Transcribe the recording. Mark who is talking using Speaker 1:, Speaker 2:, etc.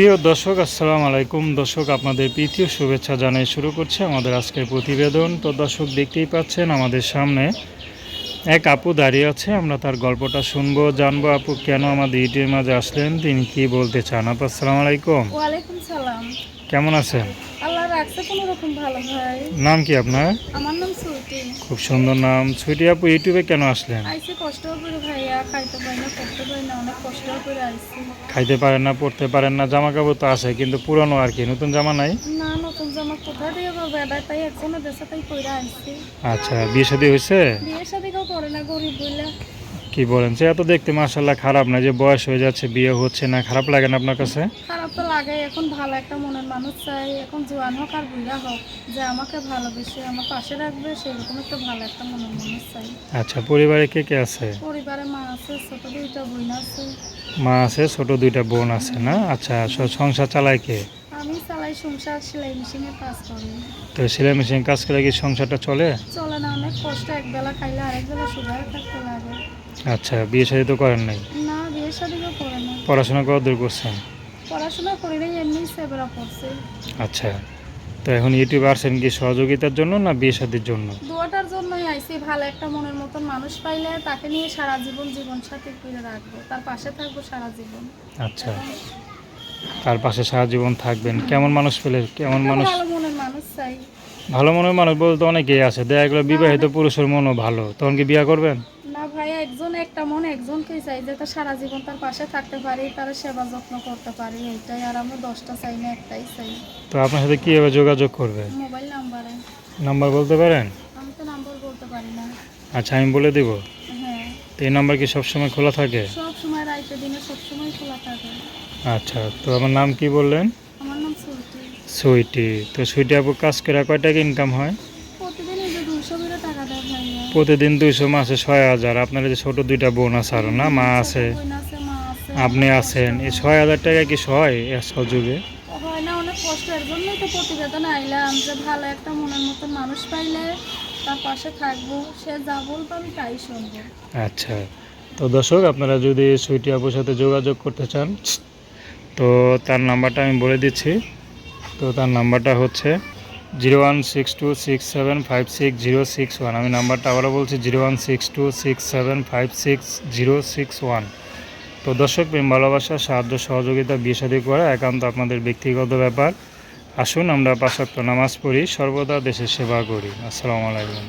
Speaker 1: প্রিয় দর্শক, আসসালাম আলাইকুম। দর্শক, আপনাদের প্রীতীয় শুভেচ্ছা জানাই শুরু করছে আমাদের আজকের প্রতিবেদন। তো দর্শক, দেখতেই পাচ্ছেন আমাদের সামনে এক আপু দাঁড়িয়ে আছে আমরা তার গল্পটা শুনব জানব আপু কেন আমাদের ইউটিউবের মাঝে আসলেন তিনি কি বলতে চান? আপু আসসালামু আলাইকুম।
Speaker 2: ওয়ালাইকুম সালাম।
Speaker 1: কেমন আছেন?
Speaker 2: আল্লাহ রাখছে কোনো রকম ভালো ভাই
Speaker 1: নাম কি আপনার?
Speaker 2: আমার নাম সুইটি
Speaker 1: খুব সুন্দর নাম। ছুটি আপু ইউটিউবে কেন আসলেন?
Speaker 2: আইসি কষ্ট করে ভাইয়া খাইতে পারি না পারি না অনেক কষ্ট করে
Speaker 1: খাইতে পারেন না পড়তে পারেন না জামা কাপড় তো আছে কিন্তু পুরানো আর কি নতুন জামা নাই?
Speaker 2: না নতুন জামা কোথা দিয়ে পাবো এদাই তাই একজনের দেশে তাই কইরা
Speaker 1: আচ্ছা বিয়ে শাদী হয়েছে?
Speaker 2: বিয়ে শাদি করে না গরিব বলে
Speaker 1: কি বলেন? সে এত দেখতে মার্শাল্লাহ খারাপ না যে বয়স হয়ে যাচ্ছে বিয়ে হচ্ছে না খারাপ লাগে না আপনার কাছে?
Speaker 2: খারাপ তো লাগে এখন ভালো একটা মনের মানুষ চাই এখন জোয়ান হোক আর বুড়া হোক যে আমাকে ভালোবেসে আমার পাশে রাখবে সেরকম একটা ভালো একটা মনের মানুষ চাই।
Speaker 1: আচ্ছা পরিবারে কে কে আছে?
Speaker 2: পরিবারে মা আছে ছোট দুইটা বোন আছে।
Speaker 1: মা আছে ছোট দুইটা বোন আছে না? আচ্ছা স- সংসার চালায় কে?
Speaker 2: আমি চালাই সংসার সেলাই মেশিনের কাজ করি।
Speaker 1: তো সেলাই মেশিন কাজ করে কি সংসারটা চলে?
Speaker 2: চলে না অনেক কষ্ট একবেলা খাইলে আরেক বেলা সুগার থাকতে লাগে।
Speaker 1: আচ্ছা বিয়ে শাদী তো করেন নাই?
Speaker 2: না বিয়ের শাদিও করে না
Speaker 1: পড়াশোনা কত দূর করছেন
Speaker 2: পড়াশোনা করি নাই এমনি সেবরা পড়ছে।
Speaker 1: আচ্ছা তো এখন ইউটিউব আসছেন কি সহযোগিতার জন্য না বিয়ে শাদির জন্য?
Speaker 2: দুয়াটার জন্যই আইসি ভালো একটা মনের মতন মানুষ পাইলে তাকে নিয়ে সারা জীবন জীবন সাথী করে রাখব। তার পাশে থাকব সারা জীবন।
Speaker 1: আচ্ছা তার পাশে সারা জীবন থাকবেন। কেমন মানুষ পেলে কেমন মানুষ
Speaker 2: ভালো মনের মানুষ চাই
Speaker 1: ভালো মনের মানুষ বলতে অনেকেই আছে। দেখা গেলো বিবাহিত পুরুষের মনও ভালো। তখন কি বিয়ে করবেন?
Speaker 2: না ভাই একজন একটা মন একজনকে চাই যে তার সারা জীবন তার পাশে থাকতে পারি তার সেবা যত্ন করতে পারি এইটাই। আর আমরা দশটা চাই না একটাই চাই।
Speaker 1: তো আপনার সাথে কীভাবে যোগাযোগ করবে?
Speaker 2: মোবাইল নাম্বারে।
Speaker 1: নাম্বার বলতে পারেন?
Speaker 2: আমি তো নাম্বার বলতে পারি না।
Speaker 1: আচ্ছা আমি বলে দিব।
Speaker 2: হ্যাঁ।
Speaker 1: তো এই নাম্বার কি সবসময় খোলা থাকে?
Speaker 2: সব সময় রাইতে দিনে সব সময় খোলা থাকে।
Speaker 1: আচ্ছা তো আমার নাম কি বললেন? সুইটি। তো সুইটি আপু কাজ করে কয় টাকা ইনকাম হয়?
Speaker 2: প্রতিদিন
Speaker 1: দুইশো মাসে ছয় হাজার। আপনার যে ছোটো দুইটা বোন আছে আরও না? মা আছে। আপনি আছেন। এই ছয় হাজার টাকা কি সয়
Speaker 2: হয় না অনেক কষ্ট জন্যই তো প্রতিবেদনে আইলাম যে ভালো একটা মনের মতন মানুষ পাইলে তার পাশে থাকব সে যা বলব আমি তাই শুনব।
Speaker 1: আচ্ছা। তো দর্শক আপনারা যদি সুইটি আপুর সাথে যোগাযোগ করতে চান তো তার নাম্বারটা আমি বলে দিচ্ছি। তো তার নাম্বারটা হচ্ছে zero one six two six seven five six zero six one. আমি নাম্বারটা আবারও বলছি, zero one six two six seven five six zero six one. তো দর্শক, প্রেম, ভালোবাসা, সাহায্য, সহযোগিতা, বিয়ে করা একান্ত আপনাদের ব্যক্তিগত ব্যাপার। আসুন, আমরা পাশাক্ত নামাজ পড়ি, সর্বদা দেশের সেবা করি। আসসালামু আলাইকুম।